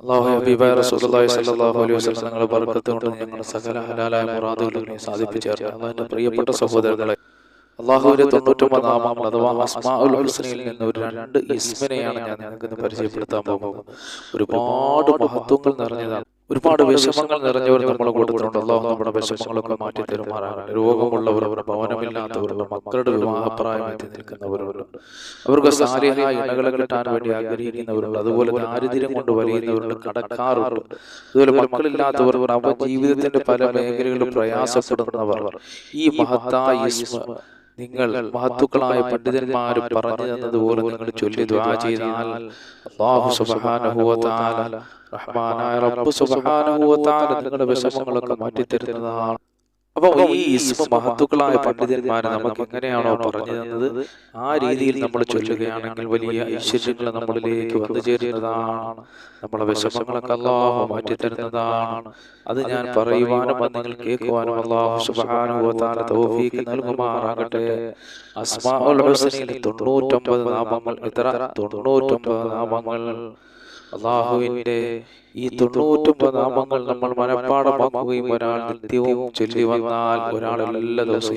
അള്ളാഹു ഹബീബായ റസൂലുള്ളാഹി സ്വല്ലല്ലാഹു അലൈഹി വസല്ലം നിങ്ങളുടെ ബർക്കത്ത് കൊണ്ട് ഞങ്ങളുടെ സകല ഹലാലായ മുറാദുകളെ അള്ളാഹിന്റെ പ്രിയപ്പെട്ട സഹോദരങ്ങളെ അള്ളാഹുവിന്റെ തൊണ്ണൂറ്റൊമ്പത് നാമങ്ങൾ അഥവാ അസ്മാഉൽ ഹുസ്നയിൽ നിന്ന് ഒരു രണ്ട് ഇസ്മിനെയാണ് ഞാൻ നിങ്ങൾക്ക് പരിചയപ്പെടുത്താൻ പോകുന്നത്. ഒരുപാട് മഹത്വങ്ങൾ നിറഞ്ഞതാണ്. ഒരുപാട് വിഷമങ്ങൾ നിറഞ്ഞവർ നമ്മൾ കൊടുത്തിട്ടുണ്ടല്ലോ അള്ളാഹു നമ്മുടെ വിഷമങ്ങളൊക്കെ മാറ്റി തരുമാറാകട്ടെ. രോഗമുള്ളവർ ഭവനമില്ലാത്തവരുടെ മക്കളുടെ വിവാഹപ്രായം എത്തി നിൽക്കുന്നവരുണ്ട്. അവർക്ക് സാലിഹായ ഇണകളെ കിട്ടാൻ വേണ്ടി ആഗ്രഹിക്കുന്നവരുണ്ട്. അതുപോലെ ദാരിദ്ര്യം കൊണ്ട് വലിയുന്നവരുണ്ട്. കടക്കാറുണ്ട് അതുപോലെ മക്കളില്ലാത്തവർ അവ ജീവിതത്തിന്റെ പല മേഖലകളിലും പ്രയാസപ്പെടുന്നവർ. ഈ മഹത്തായ നിങ്ങൾ മഹത്തുക്കളായ പണ്ഡിതന്മാർ പറഞ്ഞു തന്നതുപോലെ നിങ്ങൾ ചൊല്ലി ദ്വാ ചെയ്താൽ അല്ലാഹു സുബ്ഹാനഹു വ തആല റഹ്മാനായ റബ്ബ് സുബ്ഹാനഹു വ തആല നിങ്ങളുടെ വിഷമങ്ങളൊക്കെ മാറ്റി തരുന്നതാണ്. അപ്പോൾ ഈ ഇസ്മ മഹത്തുക്കളായ പണ്ഡിതന്മാരെ നമുക്ക് എങ്ങനെയാണോ പറഞ്ഞു തന്നത് ആ രീതിയിൽ നമ്മൾ ചൊല്ലുകയാണെങ്കിൽ വലിയ ഐശ്വര്യങ്ങൾ നമ്മളിലേക്ക് വന്നു ചേരുന്നതാണ്. നമ്മളെ വിഷമങ്ങളൊക്കെ അള്ളാഹു മാറ്റി തരുന്നതാണ്. അത് ഞാൻ പറയുവാനും അത് നിങ്ങൾ കേൾക്കുവാനും അള്ളാഹു തആല തൗഫീഖ് നൽകുമാറാകട്ടെ. അസ്മാഉൽ ഹുസ്നയിൽ തൊണ്ണൂറ്റൊമ്പത് നാമങ്ങൾ. ഇത്ര തൊണ്ണൂറ്റൊമ്പത് നാമങ്ങൾ. അള്ളാഹുവിന്റെ ഈ തൊണ്ണൂറ്റൊമ്പത് നാമങ്ങൾ നമ്മൾ മനഃപ്പാടമാക്കുകയും ഒരാൾ നിത്യവും ചൊല്ലി വന്നാൽ ഒരാൾ എല്ലാ ദിവസവും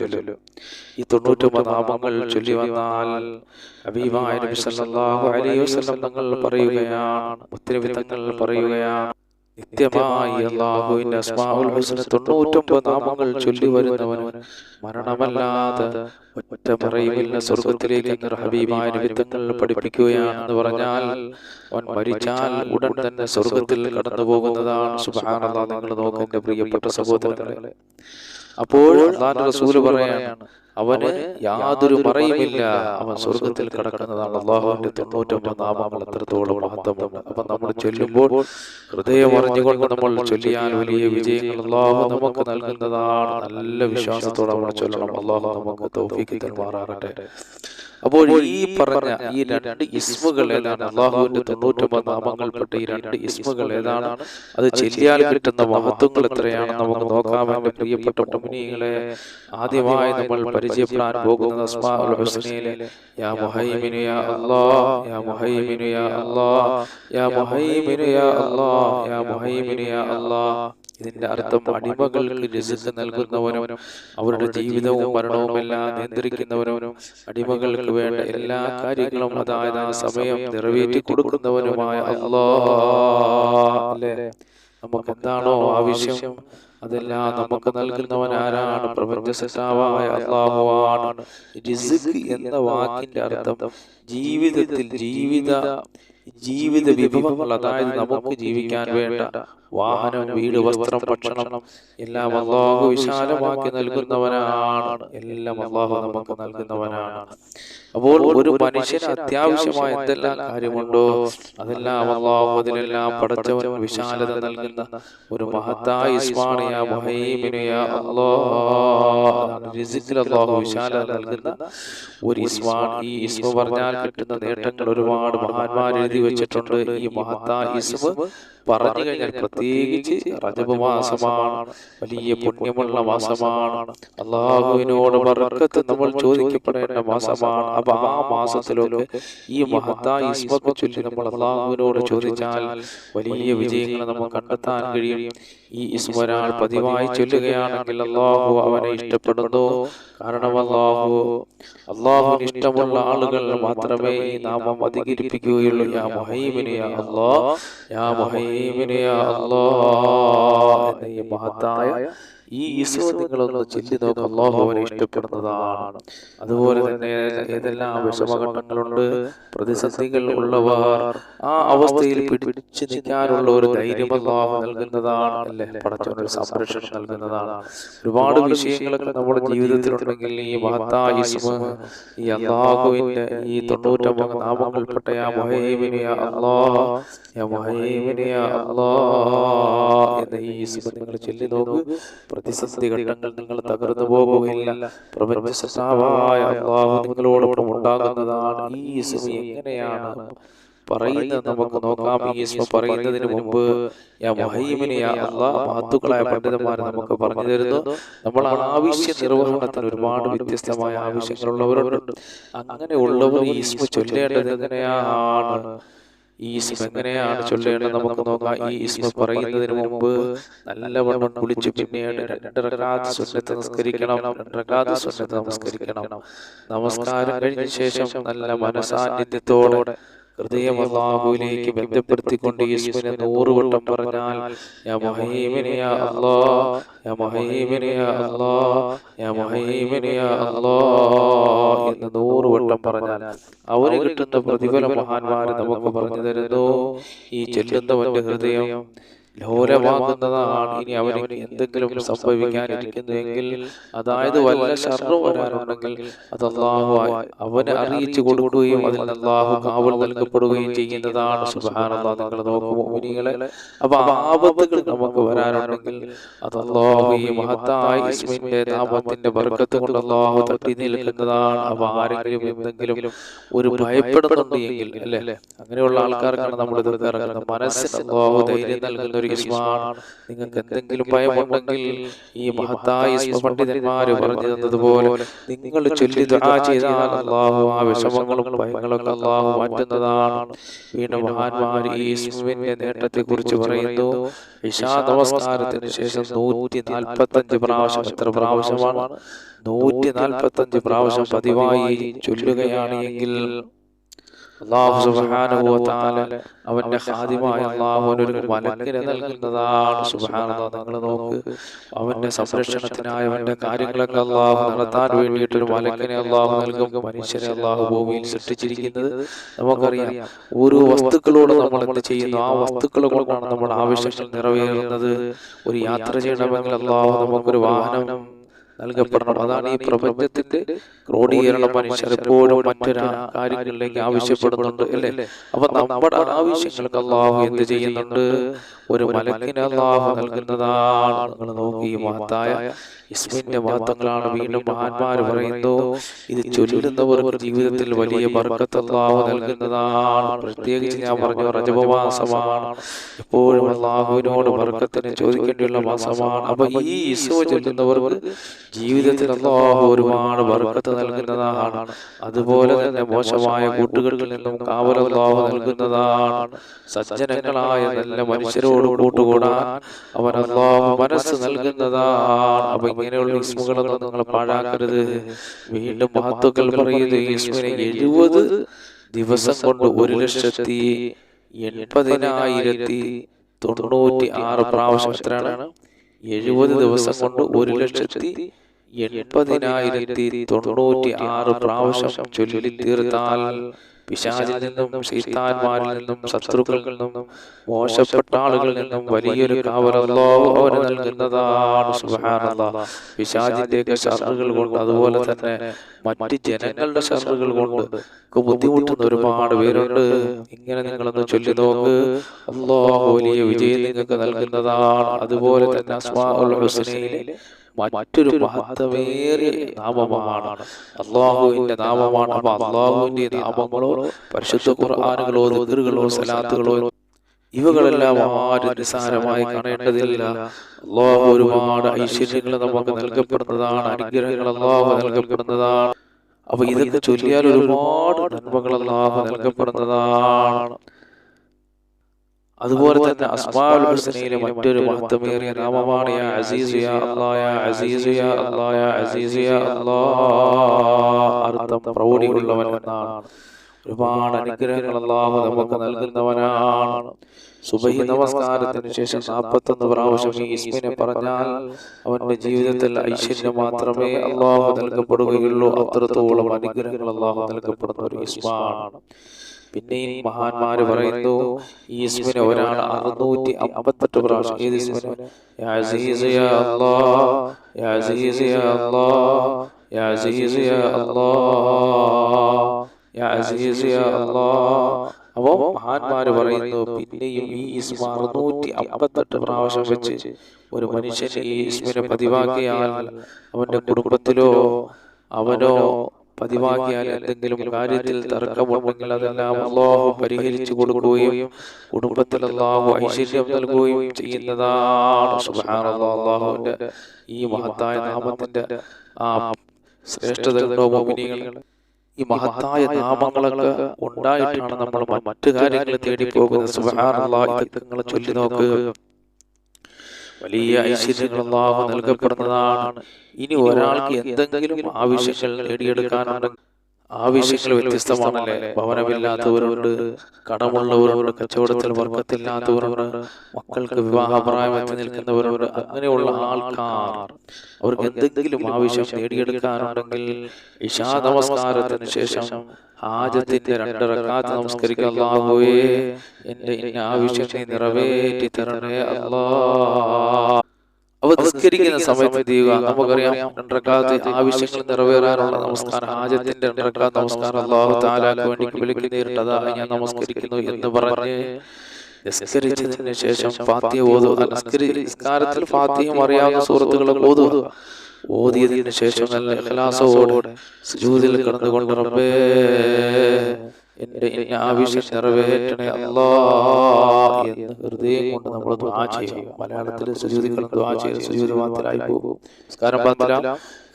ചൊല്ലും. ഈ തൊണ്ണൂറ്റൊമ്പത് നാമങ്ങൾ ചൊല്ലി വന്നാൽ അബീബായ നബി സല്ലല്ലാഹു അലൈഹി വസല്ലം തങ്ങൾ പറയുകയാണ് ഉത്തരവിധങ്ങൾ പറയുകയാണ്. നിത്യമായി അള്ളാഹുവിന്റെ അസ്മാഉൽ ഹുസ്ന തൊണ്ണൂറ്റൊമ്പത് നാമങ്ങൾ ചൊല്ലി വരുന്നവന് മരണമല്ലാതെ ഒറ്റ മറയുമില്ല സ്വർഗത്തിലേക്ക് ഹബീബായ നിമിത്തങ്ങൾ പഠിപ്പിക്കുകയാണെന്ന് പറഞ്ഞാൽ അവൻ മരിച്ചാൽ ഉടൻ തന്നെ സ്വർഗത്തിൽ കടന്നു പോകുന്നതാണ് സുബാനുള്ള നിങ്ങൾ നോക്കുന്ന പ്രിയപ്പെട്ട സഹോദരങ്ങളെ. അപ്പോൾ അള്ളാന്റെ റസൂൽ പറയാണ് അവന് യാതൊരു മറയുമില്ല അവൻ സ്വർഗത്തിൽ കിടക്കുന്നതാണ് അള്ളാഹുവിന്റെ തൊണ്ണൂറ്റൊമ്പത് നാമങ്ങൾ എത്രത്തോളം മഹത്വമുണ്ട് അപ്പൊ നമ്മൾ ചൊല്ലുമ്പോൾ ഹൃദയം അറിഞ്ഞുകൊണ്ട് നമ്മൾ ചൊല്ലിയാൽ വലിയ വിജയങ്ങൾ അള്ളാഹു നമുക്ക് നൽകുന്നതാണ്. നല്ല വിശ്വാസത്തോടെ നമ്മൾ ചൊല്ലണം. അള്ളാഹു നമുക്ക് തൗഫീഖ് തരുമാറാകട്ടെ. അപ്പോൾ ഈ പറഞ്ഞ ഈ രണ്ട് ഇസ്മുകൾ ഏതാണ്? അള്ളാഹുവിന്റെ തൊണ്ണൂറ്റൊമ്പത് നാമങ്ങൾപ്പെട്ട ഈ രണ്ട് ഇസ്മുകൾ ഏതാണ്? അത് ചെല്ലിയാൽ കിട്ടുന്ന മഹത്വങ്ങൾ എത്രയാണ് നമുക്ക് നോക്കാമെന്ന് പ്രിയപ്പെട്ട മുനികളെ ആദ്യമായി നമ്മൾ പരിചയപ്പെടാൻ പോകുന്ന അസ്മാഉൽ ഹുസ്നയിലെ യാ മുഹൈമിനു യാ അല്ലാഹ് യാ മുഹൈമിനു യാ അല്ലാഹ് യാ മുഹൈമിനു യാ അല്ലാഹ് യാ മുഹൈമിനു യാ അല്ലാഹ് ഇതിന്റെ അർത്ഥം അടിമകൾക്ക് രസിക്ക് നൽകുന്നവനും അവരുടെ ജീവിതവും മരണവും എല്ലാം നിയന്ത്രിക്കുന്നവനും അടിമകൾക്ക് വേണ്ട എല്ലാ കാര്യങ്ങളും അതായത് ആ സമയം നിറവേറ്റി കൊടുക്കുന്നവനുമായ അല്ലേ? നമുക്ക് എന്താണോ ആവശ്യം? അതെല്ലാം നമുക്ക് നൽകുന്നവൻ ആരാണ്? പ്രപഞ്ച സൃഷ്ടാവായ അള്ളാഹുവാണ് റിസ്ക് എന്ന വാക്കിന്റെ അർത്ഥം ജീവിതത്തിൽ ജീവിത ജീവിത വിഭവങ്ങൾ അതായത് നമുക്ക് ജീവിക്കാൻ വേണ്ട വാഹനം വീട് വസ്ത്രം ഭക്ഷണം എല്ലാം അള്ളാഹു വിശാലമാക്കി നൽകുന്നവനാണ് എല്ലാം അള്ളാഹു നമുക്ക് നൽകുന്നവനാണ് അപ്പോൾ ഒരു മനുഷ്യന് അത്യാവശ്യമായ എന്തെല്ലാം കാര്യമുണ്ടോ? അതെല്ലാം അള്ളാഹു അതിനെല്ലാം പടച്ചവൻ വിശാലത നൽകുന്ന ഒരു മഹത്തായ ഇസ്മാണിയ മുഹൈമിനിയ അള്ളാഹു. വിശാലത നൽകുന്ന ഒരു ഇസ്മാൻ. ഈ ഇസ്മ പറഞ്ഞാൽ കിട്ടുന്ന നേട്ടങ്ങൾ ഒരുപാട് മഹാന്മാർ എഴുതി വെച്ചിട്ടുണ്ട്. ഈ മഹത്തായ ഇസ്മ പറഞ്ഞു കഴിഞ്ഞാൽ പ്രത്യേകിച്ച് റജബ് മാസമാണ് വലിയ പുണ്യമുള്ള മാസമാണ്. അള്ളാഹുവിനോട് ബർക്കത്ത് നമ്മൾ ചോദിക്കപ്പെടേണ്ട മാസമാണ്. അപ്പൊ ആ മാസത്തിലൊക്കെ ഈ മഹത്തായ ഇസ്മത്ത് ചൊല്ലി നമ്മൾ അള്ളാഹുവിനോട് ചോദിച്ചാൽ വലിയ വിജയങ്ങൾ നമ്മൾ കണ്ടെത്താൻ കഴിയും. ഈ ഇസ്മ ഒരാൾ പതിവായി ചൊല്ലുകയാണെങ്കിൽ അള്ളാഹു അവനെ ഇഷ്ടപ്പെടുന്നു. കാരണം അള്ളാഹു അള്ളാഹുവിന് ഇഷ്ടമുള്ള ആളുകൾ മാത്രമേ ഈ നാമം അധികരിപ്പിക്കുകയുള്ളൂ. യാ മുഹൈമിന് യാ യാ എന്ന ഈ മഹത്തായ ഈ ഈശോ നിങ്ങളൊന്ന് ചിന്തി നോക്കുക അള്ളാഹു അവനെ ഇഷ്ടപ്പെടുന്നതാണ്. അതുപോലെ തന്നെ ഏതെല്ലാം വിഷമഘട്ടങ്ങളുണ്ട് പ്രതിസന്ധികൾ ഉള്ളവർ ആ അവസ്ഥയിൽ പിടിച്ചു നിൽക്കാനുള്ള ഒരു ധൈര്യം അള്ളാഹു നൽകുന്നതാണ് അല്ലേ? പടച്ചവനൊരു സംരക്ഷണം നൽകുന്നതാണ്. ഒരുപാട് വിഷയങ്ങളൊക്കെ നമ്മുടെ ജീവിതത്തിലുണ്ടെങ്കിൽ ഈ മഹത്തായ ഈ അള്ളാഹുവിന്റെ ഈ തൊണ്ണൂറ്റമ്പത് നാമങ്ങൾപ്പെട്ട യാ മുഹൈമിന് യാ അല്ലാഹ് യാ എന്ന ഈ നിങ്ങൾ ചൊല്ലി നോക്കൂ. പ്രതിസന്ധി ഘട്ടങ്ങൾ നിങ്ങൾ തകർന്നു പോകുകയില്ല. പ്രപഞ്ച സൃഷ്ടാവായ അള്ളാഹു നിങ്ങളോടൊപ്പം ഉണ്ടാകുന്നതാണ് ഈ ഇസ്മ എങ്ങനെയാണ് പറയുന്നത്? നമുക്ക് നോക്കാം. ഈ ഇസ്മ പറയുന്നതിന് മുമ്പ് മഹത്തുക്കളായ പണ്ഡിതന്മാർ നമുക്ക് പറഞ്ഞു തരുന്നു. നമ്മൾ ആവശ്യ നിർവഹണത്തിന് ഒരുപാട് വ്യത്യസ്തമായ ആവശ്യങ്ങളുള്ളവരുണ്ട്. അങ്ങനെ ഉള്ളവർ ഈ ഇസ്മ ചൊല്ലേണ്ടത് എങ്ങനെയാണ്? ഈ ഇസ്മ എങ്ങനെയാണ് ചൊല്ലേണ്ടത് നമുക്ക് നോക്കാം. ഈ ഇസ്മ പറയുന്നതിന് മുമ്പ് നല്ലവണ്ണം കുളിച്ച് പിന്നീട് രണ്ട് സ്വന്തത്ത് നമസ്കരിക്കണം. രണ്ട് സ്വന്തത്ത് നമസ്കരിക്കണം. നമസ്കാരം കഴിഞ്ഞ ശേഷം നല്ല മനസാന്നിധ്യത്തോടെ ഹൃദയം അള്ളാഹുവിലേക്ക് ബന്ധപ്പെടുത്തിക്കൊണ്ട് യേശുവിനെ നൂറ് വട്ടം പറഞ്ഞാൽ യാ മഹീമിനെ യാ അല്ലാ യാ മുഹൈമിനെ യാ അല്ലാ യാ മുഹൈമിനെ യാ അല്ലാ എന്ന് നൂറ് വട്ടം പറഞ്ഞാൽ അവന് കിട്ടുന്ന പ്രതിഫല മഹാന്മാരെ നമുക്ക് പറഞ്ഞു തരുന്നു. ഈ ചെല്ലുന്നവന്റെ ഹൃദയം ലോലമാകുന്നതാണ് ഇനി അവന് എന്തെങ്കിലും സംഭവിക്കാനിരിക്കുന്നുവെങ്കിൽ അതായത് വല്ല ശർറും വരാനുണ്ടെങ്കിൽ അത് അള്ളാഹു അവനെ അറിയിച്ചു കൊടുക്കുകയും അതിൽ അള്ളാഹു കാവൽ നൽകപ്പെടുകയും ചെയ്യുന്നതാണ്. സുബാനുള്ള നിങ്ങൾ നോക്കുമോനികളെ അപ്പൊ ആപത്തുകൾ നമുക്ക് വരാനുണ്ടെങ്കിൽ അത് അള്ളാഹു ഈ മഹത്തായ ഇസ്മിന്റെ ബർക്കത്ത് കൊണ്ട് അള്ളാഹു തട്ടി നിൽക്കുന്നതാണ്. അപ്പൊ ആരെങ്കിലും എന്തെങ്കിലും ഒരു ഭയപ്പെടുന്നുണ്ട് എങ്കിൽ അല്ലെ? അങ്ങനെയുള്ള ആൾക്കാർക്കാണ് നമ്മൾ ഇത് ഇറങ്ങുന്നത്. മനസ്സിന് അള്ളാഹു ധൈര്യം നൽകുന്ന ഒരു ഇസ്മാണ് നിങ്ങൾക്ക് എന്തെങ്കിലും ഭയമുണ്ടെങ്കിൽ ഈ മഹത്തായ പണ്ഡിതന്മാര് പറഞ്ഞു തന്നതുപോലെ നിങ്ങൾ ചൊല്ലി ദുആ ചെയ്താൽ അള്ളാഹു ആ വിഷമങ്ങളും ഭയങ്ങളൊക്കെ അള്ളാഹു മാറ്റുന്നതാണ്. വീണ്ടും മഹാന്മാർ ഈ ഇസ്മുവിന്റെ നേട്ടത്തെ കുറിച്ച് പറയുന്നു. ഇഷാ നമസ്കാരത്തിന് ശേഷം നൂറ്റി നാൽപ്പത്തഞ്ച് പ്രാവശ്യം എത്ര പ്രാവശ്യമാണ്? നൂറ്റി നാൽപ്പത്തഞ്ച് പ്രാവശ്യം പതിവായി ചൊല്ലുകയാണ് എങ്കിൽ അള്ളാഹു സുബ്ഹാനഹു വ തആല അവന്റെ ഖാദിമായ അള്ളാഹുവിന് ഒരു മലക്കിനെ നൽകുന്നതാണ് സുബ്ഹാനല്ലാഹ് നിങ്ങൾ നോക്ക്. അവന്റെ സംരക്ഷണത്തിനായി അവന്റെ കാര്യങ്ങളൊക്കെ അള്ളാഹു നടത്താൻ വേണ്ടിയിട്ട് ഒരു മലക്കിനെ അള്ളാഹു നൽകും. മനുഷ്യരെ അള്ളാഹു ഭൂമിയിൽ സൃഷ്ടിച്ചിരിക്കുന്നത് നമുക്കറിയാം. ഓരോ വസ്തുക്കളോട് നമ്മൾ എന്ത് ചെയ്യുന്നു? ആ വസ്തുക്കൾ കൊണ്ടാണ് നമ്മുടെ ആവശ്യങ്ങൾ നിറവേറുന്നത്. ഒരു യാത്ര ചെയ്യണമെങ്കിൽ അള്ളാഹു നമുക്കൊരു വാഹനം നൽകപ്പെടണം അതാണ് ഈ പ്രപഞ്ചത്തിന്റെ ക്രോഡീകരണം മനുഷ്യർ എപ്പോഴും മറ്റൊരു കാര്യങ്ങളിലേക്ക് ആവശ്യപ്പെടുന്നുണ്ട് അല്ലേ? അപ്പൊ നമ്മുടെ ആവശ്യങ്ങൾക്ക് അള്ളാഹു എന്ത് ചെയ്യുന്നുണ്ട്? ഒരു മലക്കിന് അള്ളാഹു നൽകുന്നതാണ് നിങ്ങൾ നോക്കി മഹത്തായ ഇസ്മിന്റെ മഹത്വങ്ങളാണ് വീണ്ടും മഹാന്മാര് പറയുന്നു. ഇത് ചൊല്ലുന്നവർക്ക് ജീവിതത്തിൽ വലിയ ബർക്കത്ത് അള്ളാഹു നൽകുന്നതാണ്. പ്രത്യേകിച്ച് ഞാൻ പറഞ്ഞു രജപമാസമാണ് എപ്പോഴും അള്ളാഹുവിനോട് ബർക്കത്തിന് ചോദിക്കേണ്ടിയുള്ള മാസമാണ്. അപ്പൊ ഈ ഇസ്മ ചൊല്ലുന്നവർക്ക് ജീവിതത്തിൽ അള്ളാഹു ഒരുപാട് ബർക്കത്ത് നൽകുന്നതാണ്. അതുപോലെ തന്നെ മോശമായ കൂട്ടുകളിൽ നിന്നും കാവൽ അള്ളാഹു നൽകുന്നതാണ്. സജ്ജനങ്ങളായ നല്ല മനുഷ്യരോട് കൂട്ടുകൂടാൻ അവൻ അള്ളാഹു മനസ്സ് നൽകുന്നതാണ്. അപ്പൊ ഇങ്ങനെയുള്ള ഇസ്മുകളൊന്നും നിങ്ങൾ പാഴാക്കരുത്. വീണ്ടും മഹത്വക്കൾ പറയുന്നത് ഈസ്മിനെ എഴുപത് ദിവസം കൊണ്ട് ഒരു ലക്ഷത്തി എൺപതിനായിരത്തി തൊണ്ണൂറ്റി ആറ് പ്രാവശ്യം എത്രയാണ്? എഴുപത് ദിവസം കൊണ്ട് ഒരു ലക്ഷത്തി എൺപതിനായിരത്തി തൊണ്ണൂറ്റി ആറ് പ്രാവശ്യം ചൊല്ലി തീർത്താൽ പിശാചിൽ നിന്നും ശൈത്താന്മാരിൽ നിന്നും ശത്രുക്കളിൽ നിന്നും മോശപ്പെട്ട ആളുകളിൽ നിന്നും വലിയൊരു കാവലല്ലോ അവന് നൽകുന്നതാണ്. സുബ്ഹാനല്ലാഹ്. പിശാചിന്റെയൊക്കെ ഷറുകൾ കൊണ്ട് അതുപോലെ തന്നെ മറ്റ് ജനങ്ങളുടെ ഷറുകൾ കൊണ്ട് ബുദ്ധിമുട്ടുന്ന ഒരുപാട് പേരുണ്ട്. ഇങ്ങനെ നിങ്ങളൊന്ന് ചൊല്ലി നോക്ക്. അള്ളാഹു വലിയ വിജയം നിങ്ങൾക്ക് നൽകുന്നതാണ്. അതുപോലെ തന്നെ അസ്മാഉൽ ഹുസ്നയിലെ മറ്റൊരു മഹത്വമേറിയ നാമമാണ്. അള്ളാഹുവിന്റെ നാമമാണ്. അപ്പൊ അള്ളാഹുവിന്റെ നാമങ്ങളോ പരിശുദ്ധ ഖുർആാനുകളോ ദിക്കറുകളോ സലാത്തുകളോ ഇവകളെല്ലാം ആരും നിസ്സാരമായി കാണേണ്ടതില്ല. അള്ളാഹു ഒരുപാട് ഐശ്വര്യങ്ങൾ നമുക്ക് നൽകപ്പെടുന്നതാണ്. അനുഗ്രഹങ്ങൾ അള്ളാഹു നൽകപ്പെടുന്നതാണ്. അപ്പൊ ഇതൊക്കെ ചൊല്ലിയാൽ ഒരുപാട് നന്മകൾ അള്ളാഹു നൽകപ്പെടുന്നതാണ്. അതുപോലെ തന്നെ അസ്മാഉൽ ഹുസ്നയിലെ മറ്റൊരു മഹത്വമേറിയ നാമമാണ് യാ അസീസ് യാ അല്ലാഹ് യാ അസീസ് യാ അല്ലാഹ് യാ അസീസ് യാ അല്ലാഹ് അർത്ഥം പ്രൗഢിയുള്ളവൻ എന്നാണ് ഒരുപാട് അനുഗ്രഹങ്ങൾ അള്ളാഹു നമുക്ക് നൽകുന്നവനാണ്. സുബഹി നമസ്കാരത്തിന് ശേഷം നാൽപ്പത്തൊന്ന് പ്രാവശ്യം ഈ ഇസ്മിനെ പറഞ്ഞാൽ അവന്റെ ജീവിതത്തിൽ ഐശ്വര്യം മാത്രമേ അള്ളാഹു നൽകപ്പെടുകയുള്ളൂ. അത്രത്തോളം അനുഗ്രഹങ്ങൾ അള്ളാഹു നൽകപ്പെടുന്ന ഒരു ഇസ്മാണ്. പിന്നെയും മഹാന്മാര് പറയുന്നു ഈ ഇസ്മിന് ഒരാൾ അറുന്നൂറ്റി അമ്പത്തെട്ട് പ്രാവശ്യം ഏത് ഇസ്മിന് അപ്പോ മഹാന്മാര് പറയുന്നു പിന്നെയും ഈ ഇസ്മ അറുന്നൂറ്റി അമ്പത്തെട്ട് പ്രാവശ്യം വെച്ച് ഒരു മനുഷ്യൻ ഈ ഇസ്മിനെ പതിവാക്കിയാൽ അവന്റെ കുടുംബത്തിലോ അവനോ പതിവാക്കിയാൽ എന്തെങ്കിലും കാര്യത്തിൽ തർക്കമുണ്ടെങ്കിൽ അതെല്ലാം അള്ളാഹു പരിഹരിച്ചു കൊടുക്കുകയും കുടുംബത്തിൽ അള്ളാഹു ഐശ്വര്യം നൽകുകയും ചെയ്യുന്നതാണ്. അള്ളാഹുവിന്റെ ഈ മഹത്തായ നാമത്തിന്റെ ആ ശ്രേഷ്ഠതകളോ മോമിനികൾ ഈ മഹത്തായ നാമങ്ങളൊക്കെ ഉണ്ടായിട്ടാണ് നമ്മൾ മറ്റു കാര്യങ്ങൾ തേടി പോകുന്നത്. സുബഹാനുള്ള ചൊല്ലി നോക്കുക വലിയ ഐശ്വര്യങ്ങൾ അള്ളാഹു നൽകപ്പെടുന്നതാണ്. ഇനി ഒരാൾക്ക് എന്തെങ്കിലും ആവശ്യങ്ങൾ നേടിയെടുക്കാനുണ്ടെങ്കിൽ ആവശ്യങ്ങൾ വ്യത്യസ്തമാണല്ലേ? ഭവനമില്ലാത്തവരുണ്ട് കടമുള്ളവരുണ്ട് കച്ചവടത്തിൽ വർക്കത്തില്ലാത്തവരുണ്ട് മക്കൾക്ക് വിവാഹപ്രായം എത്തി നിൽക്കുന്നവരുണ്ട് അങ്ങനെയുള്ള ആൾക്കാർ. അവർക്ക് എന്തെങ്കിലും ആവശ്യം നേടിയെടുക്കാനുണ്ടെങ്കിൽ ഇഷാ നമസ്കാരത്തിന് ശേഷം ഹാജത്തിന്റെ രണ്ടരക്കാത്ത് നമസ്കരിക്കാഹുവേ എന്റെ ഇന്ന ആവശ്യം നീ നിറവേറ്റി തരണേ അല്ലാ അവ നമസ്കരിക്കുന്ന സമയത്ത് ചെയ്യുക. നമുക്കറിയാം രണ്ടരക്കാലത്ത് ആവശ്യങ്ങൾ നിറവേറാനുള്ള നമസ്കാരം. ആദ്യത്തിന്റെ രണ്ടരക്കാലത്ത് നമസ്കാരം അള്ളാഹു താലാക്ക് വേണ്ടി വിളിക്കുന്നേരിട്ടതായി ഞാൻ നമസ്കരിക്കുന്നു എന്ന് പറഞ്ഞ് നിസ്കരിച്ചതിന് ശേഷം ഫാത്തിയ ഓതുക. നിസ്കാരത്തിൽ ഫാത്തിയും അറിയാവുന്ന സുഹൃത്തുക്കൾ ഓതുക. ഓതിയതിന് ശേഷം നല്ല ഇഖ്ലാസോടെ സുജൂദിൽ കിടന്നുകൊണ്ട് റബ്ബേ എന്റെ ഇന്ന ആവശ്യം നിറവേറ്റണേ അല്ലാ എന്ന് ഹൃദയം കൊണ്ട് നമ്മൾ ദ്വാ ചെയ്യുക. മലയാളത്തിൽ സുജൂതികൾ ദ്വാ ചെയ്ത് സുജൂതി മാത്രമായി പോകും നമസ്കാരം പാത്ര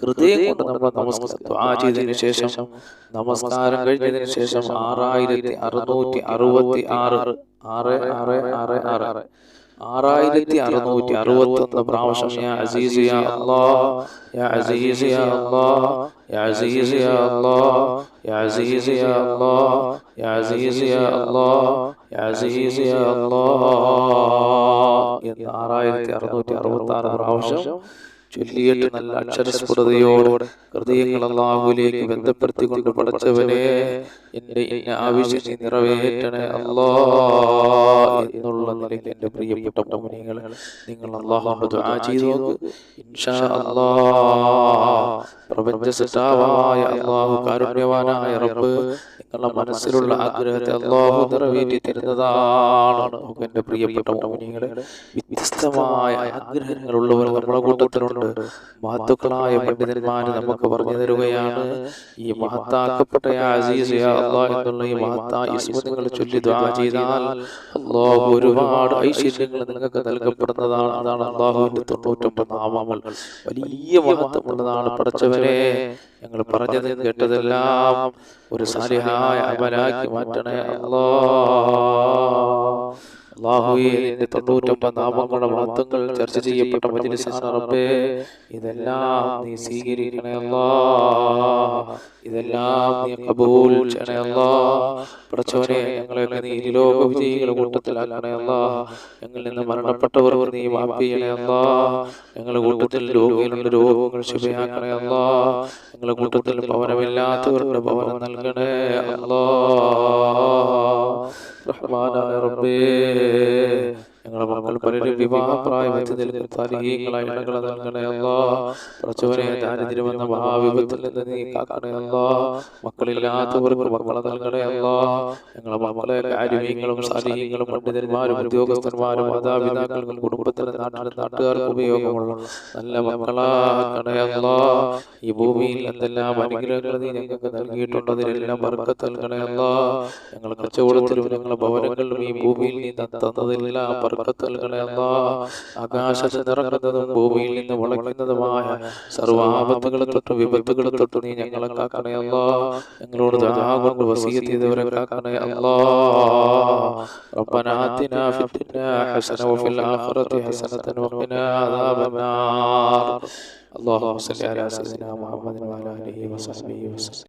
ഹൃദയം കൊണ്ട് നമ്മൾ നമസ്കാരം ദ്വാ ചെയ്തതിനു ശേഷം നമസ്കാരം കഴിഞ്ഞതിന് ശേഷം ആറായിരത്തി അറുന്നൂറ്റി അറുപത്തി ആറ് ആറ്. ആറ് ആറ് ആറ്. ആറായിരത്തി അറുന്നൂറ്റി അറുപത്തൊന്ന് പ്രാവശ്യം യാ അസീസ് യാ അല്ലാ യാ അസീസ് യാ അല്ലാ യാ അസീസ് യാ അല്ലാ യാ അസീസ് യാ അല്ലാ യാ അസീസ് യാ അല്ലാ യാ അസീസ് യാ അല്ലാ എന്ന് ആറായിരത്തി അറുന്നൂറ്റി അറുപത്തി ആറ് പ്രാവശ്യം ചൊല്ലിയിട്ട് നല്ല അക്ഷരസ്ഫുടതയോടെ ഹൃദയങ്ങൾ അള്ളാഹുലേക്ക് ബന്ധപ്പെടുത്തിക്കൊണ്ട് പഠിച്ചവനെ എന്റെ ആവശ്യം നിറവേറ്റണേ അല്ലാ എന്നുള്ള എന്റെ പ്രിയപ്പെട്ട മോനികൾ നിങ്ങൾ അള്ളാഹുണ്ട് ദുആ ചെയ്തു ഇൻഷാ അല്ലാഹ്. പ്രപഞ്ച സൃഷ്ടാവായ അള്ളാഹു കാരുണ്യവാനായ റബ്ബ്. നിങ്ങളുടെ മനസ്സിലുള്ള ആഗ്രഹത്തെ അള്ളാഹു നിറവേറ്റി തരുന്നതാണ് എന്റെ പ്രിയപ്പെട്ട മോനികളെ വ്യത്യസ്തമായ ആഗ്രഹങ്ങളുള്ളവർ നമ്മുടെ കൂട്ടത്തിലുണ്ട്. മഹത്തുക്കളായ പണ്ഡിതന്മാര് നമുക്ക് പറഞ്ഞു തരുകയാണ്. ഈ മഹത്താക്കപ്പെട്ട അസീസ് എന്നുള്ള ഈ മഹത്താ ഇസ്മ നിങ്ങൾ ചൊല്ലി ദ്വാ ചെയ്താൽ അള്ളാഹു ഒരുപാട് ഐശ്വര്യങ്ങൾ നിങ്ങൾക്ക് നൽകപ്പെടുന്നതാണ്. അതാണ് അള്ളാഹുവിന്റെ തൊണ്ണൂറ്റൊമ്പത് നാമങ്ങൾ വലിയ മഹത്വമുള്ളതാണ് പഠിച്ചവരെ. ഞങ്ങൾ പറഞ്ഞത് കേട്ടതെല്ലാം ഒരു സാലിഹായ അമലാക്കി മാറ്റണേ അല്ലാ അള്ളാഹുവിന്റെ തൊണ്ണൂറ്റൊമ്പത് നാമങ്ങളുടെ മഹത്വങ്ങൾ ചർച്ച ചെയ്യപ്പെട്ട മജിലിസാണ് റബ്ബേ ഇതെല്ലാം നീ സ്വീകരിക്കണേ അല്ലാ. ഇതെല്ലാം നീ കബൂൽ ചെയ്യണേ അല്ലാ. പടച്ചവനെ ഞങ്ങളെയൊക്കെ നീ ലോക വിജയികളുടെ കൂട്ടത്തിലാക്കണേ അല്ലാ. ഞങ്ങളിൽ നിന്ന് മരണപ്പെട്ടവർ നീ മാപ്പ് ചെയ്യണേ ഞങ്ങളുടെ കൂട്ടത്തിൽ രോഗികളുടെ രോഗങ്ങൾ ശുഭയാക്കണേ അല്ലാ. ഞങ്ങളുടെ കൂട്ടത്തിൽ ഭവനമില്ലാത്തവരുടെ ഭവനം നൽകണേ അല്ലാ. റഹ്മാനായ റബ്ബേ ഞങ്ങളുടെ മക്കൾ പലരും വിവാഹപ്രായമെത്തി നിൽക്കുന്ന താരീഖങ്ങളായ ഇണകളെ നൽകണേ അല്ലാ. പ്രചോദനെ ദാരിദ്ര്യമെന്ന മഹാവിപത്തിൽ നിന്ന് നീ കാക്കണേ അല്ലാ. മക്കളില്ലാത്തവർക്ക് മക്കളെ നൽകണേ ഞങ്ങളെ ഞങ്ങളുടെ മക്കളെ കാര്യങ്ങളും സാരീഹ്യങ്ങളും പണ്ഡിതന്മാരും ഉദ്യോഗസ്ഥന്മാരും മാതാപിതാക്കൾക്കും കുടുംബത്തിനും നാട്ടിലെ നാട്ടുകാർക്ക് ഉപയോഗമുള്ള നല്ല മക്കളാക്കണേ അല്ലാ. ഈ ഭൂമിയിൽ എന്തെല്ലാം അനുഗ്രഹങ്ങൾ നീ ഞങ്ങൾക്ക് നൽകിയിട്ടുണ്ട്? അതിനെല്ലാം ബർക്കത്ത് നൽകണേ അല്ലാ. ഞങ്ങൾ കച്ചവടത്തിലും ഞങ്ങളുടെ ഭവനങ്ങളിലും ഈ ഭൂമിയിൽ നീ തന്നതെല്ലാം ബർക്കത്ത് നൽകണേ അല്ലാ ആകാശത്ത് നിറങ്ങുന്നതും ഭൂമിയിൽ നിന്ന് വളയ്ക്കുന്നതുമായ സർവാപത്തുകളെ തൊട്ട് വിപത്തുകളെ തൊട്ട് നീ ഞങ്ങളെ കാക്കണേ അല്ലാ ഞങ്ങളോട് ദാ കൊണ്ട് വസീയത്ത് ചെയ്തവരെ കാക്കണേ അല്ലാ ربنا آتنا في الدنيا حسنة وفي الآخرة حسنة وقنا عذاب النار اللهم صل على سيدنا محمد وعلى آله وصحبه وسلم